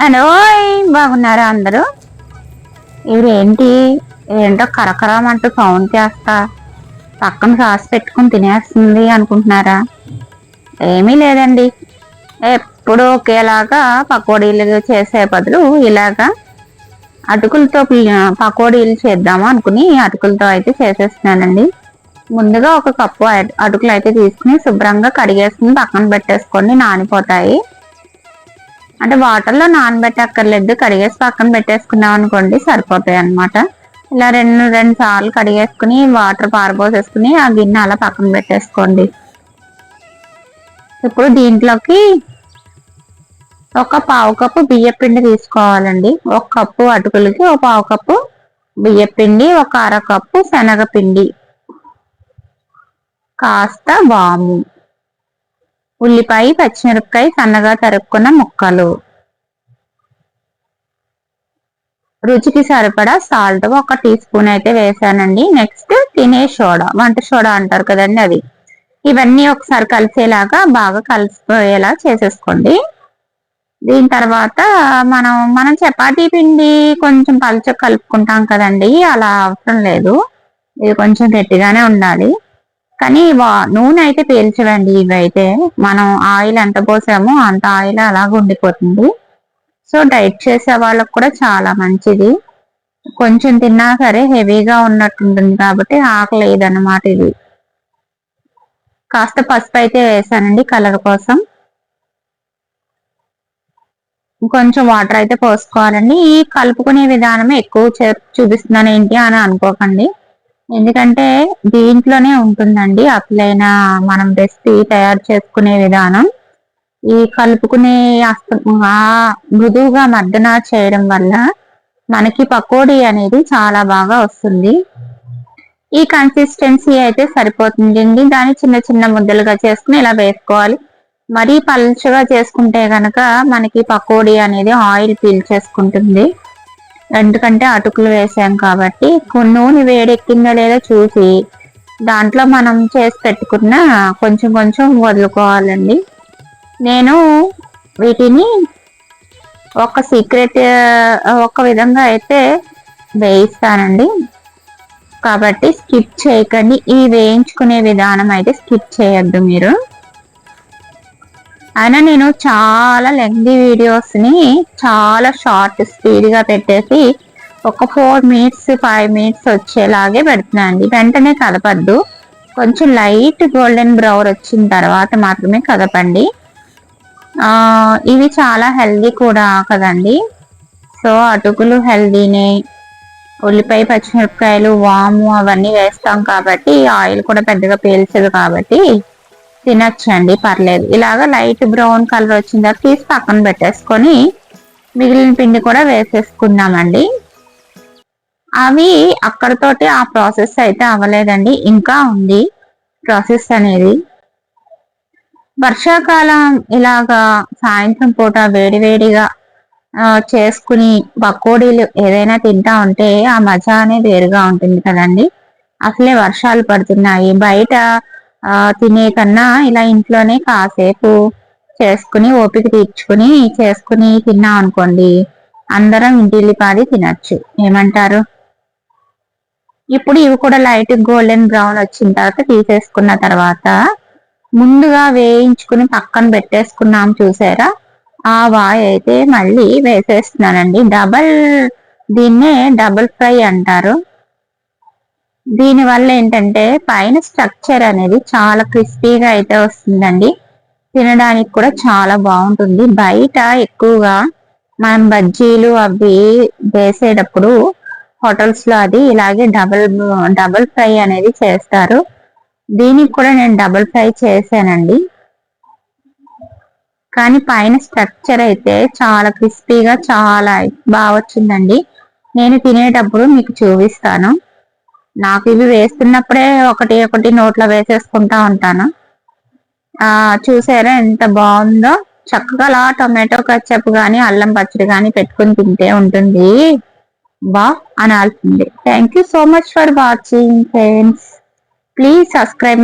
Hello బాగున్నారా అందరూ? ఇవిడేంటి ఏంటో కరకరమంటూ సౌండ్ చేస్తా. పక్కన సాస్ పెట్టుకుని తినేస్తుంది అనుకుంటున్నారా? ఏమీ లేదండి. ఎప్పుడు ఒకేలాగా పకోడీలు చేసే బదులు ఇలాగా అటుకులతో పకోడీలు చేద్దాము అనుకుని అటుకులతో అయితే చేసేస్తున్నానండి. ముందుగా ఒక కప్పు అటుకులు అయితే తీసుకుని శుభ్రంగా కడిగేసుకుని పక్కన పెట్టేసుకొని నానిపోతాయి. అంటే వాటర్లో నానబెట్టక్కర్లేదు కడిగేసి పక్కన పెట్టేసుకున్నాం అనుకోండి సరిపోతాయి అనమాట ఇలా రెండు రెండు సార్లు కడిగేసుకుని వాటర్ పారబోసేసుకుని ఆ గిన్నె అలా పక్కన పెట్టేసుకోండి. ఇప్పుడు దీంట్లోకి ఒక పావు కప్పు బియ్య పిండి తీసుకోవాలండి. ఒక కప్పు అటుకులకి ఒక పావు కప్పు బియ్య పిండి ఒక అర కప్పు శనగపిండి. కాస్త వాము. ఉల్లిపాయ పచ్చిమిరపకాయ సన్నగా తరుక్కున్న ముక్కలు. రుచికి సరిపడా సాల్ట్ ఒక టీ స్పూన్ అయితే వేసానండి. నెక్స్ట్ తినే సోడా వంట సోడా అంటారు కదండి అది ఇవన్నీ ఒకసారి కలిసేలాగా బాగా కలిసిపోయేలా చేసేసుకోండి. దీని తర్వాత మనం మనం చపాతీ పిండి కొంచెం పలుచ కలుపుకుంటాం కదండి అలా అవసరం లేదు. ఇది కొంచెం గట్టిగానే ఉండాలి. కానీ నూనె అయితే పీల్చవండి ఇవైతే. మనం ఆయిల్ ఎంత పోసామో అంత ఆయిల్ అలాగ ఉండిపోతుంది. సో డైట్ చేసే వాళ్ళకు కూడా చాలా మంచిది. కొంచెం తిన్నా సరే హెవీగా ఉన్నట్టుంటుంది కాబట్టి ఆకలేదన్నమాట ఇది. కాస్త పసుపు అయితే వేసానండి కలర్ కోసం. కొంచెం వాటర్ అయితే పోసుకోవాలండి. ఈ కలుపుకునే విధానమే ఎక్కువ చూపిస్తున్నాను ఏంటి అని అనుకోకండి. ఎందుకంటే దీంట్లోనే ఉంటుందండి అసలైన మనం రెసిపీ తయారు చేసుకునే విధానం. ఈ కలుపుకునే మృదువుగా మర్దన చేయడం వల్ల మనకి పకోడీ అనేది చాలా బాగా వస్తుంది. ఈ కన్సిస్టెన్సీ అయితే సరిపోతుందండి. దాన్ని చిన్న చిన్న ముద్దలుగా చేసుకుని ఇలా వేసుకోవాలి. మరీ పలుచగా చేసుకుంటే కనుక మనకి పకోడీ అనేది ఆయిల్ పీల్చేసుకుంటుంది ఎందుకంటే అటుకులు వేసాం కాబట్టి నూనె వేడెక్కిందో లేదో చూసి దాంట్లో మనం చేసి పెట్టుకున్న కొంచెం కొంచెం వదులుకోవాలండి. నేను వీటిని ఒక సీక్రెట్ ఒక విధంగా అయితే వేయిస్తానండి. కాబట్టి స్కిప్ చేయకండి. ఈ వేయించుకునే విధానం అయితే స్కిప్ చేయొద్దు మీరు. అయినా నేను చాలా లెంగ్దీ వీడియోస్ని చాలా షార్ట్ స్పీడ్గా పెట్టేసి ఒక ఫోర్ మినిట్స్ ఫైవ్ మినిట్స్ వచ్చేలాగే పెడుతున్నాను వెంటనే కదపద్దు. కొంచెం లైట్ గోల్డెన్ బ్రౌన్ వచ్చిన తర్వాత మాత్రమే కదపండి. ఇవి చాలా హెల్దీ కూడా కదండి. సో అటుకులు హెల్దీనే. ఉల్లిపాయ పచ్చిమిరపకాయలు వాము అవన్నీ వేస్తాం కాబట్టి ఆయిల్ కూడా పెద్దగా పీల్చదు కాబట్టి తినచ్చండి పర్లేదు. ఇలాగ లైట్ బ్రౌన్ కలర్ వచ్చిన తర్వాత తీసి పక్కన పెట్టేసుకొని మిగిలిన పిండి కూడా వేసేసుకున్నామండి అవి అక్కడతోటి ఆ ప్రాసెస్ అయితే అవ్వలేదండి ఇంకా ఉంది ప్రాసెస్ అనేది. వర్షాకాలం ఇలాగా సాయంత్రం పూట వేడివేడిగా చేసుకుని పకోడీలు ఏదైనా తింటా ఉంటే ఆ మజా అనేది వేరుగా ఉంటుంది కదండి. అసలే వర్షాలు పడుతున్నాయి బయట తినే కన్నా ఇలా ఇంట్లోనే కాసేపు చేసుకుని ఓపిక తీర్చుకుని చేసుకుని తిన్నాం అనుకోండి అందరం ఇంటిల్లిపాది తినచ్చు. ఏమంటారు? ఇప్పుడు ఇవి కూడా లైట్ గోల్డెన్ బ్రౌన్ వచ్చిన తర్వాత తీసేసుకున్న తర్వాత ముందుగా వేయించుకుని పక్కన పెట్టేసుకున్నాం చూసారా? ఆ వాయ్ అయితే మళ్ళీ వేసేస్తున్నానండి. డబల్ దీన్నే డబుల్ ఫ్రై అంటారు. దీని వల్ల ఏంటంటే పైన స్ట్రక్చర్ అనేది చాలా క్రిస్పీగా అయితే వస్తుందండి. తినడానికి కూడా చాలా బాగుంటుంది. బయట ఎక్కువగా మనం బజ్జీలు అవి వేసేటప్పుడు హోటల్స్లో అది ఇలాగే డబల్ డబుల్ ఫ్రై అనేది చేస్తారు. దీనికి కూడా నేను డబుల్ ఫ్రై చేశానండి. కానీ పైన స్ట్రక్చర్ అయితే చాలా క్రిస్పీగా చాలా బాగా వచ్చిందండి. నేను తినేటప్పుడు మీకు చూపిస్తాను. నాకు ఇవి వేస్తున్నప్పుడే ఒకటి ఒకటి నోట్లో వేసేసుకుంటా ఉంటాను. ఆ చూసారా ఎంత బాగుందో? చక్కగా అలా టొమాటో కచ్చప్ కానీ అల్లం పచ్చడి కానీ పెట్టుకుని తింటే ఉంటుంది. బా అనాల్సింది thank you so much for watching friends please subscribe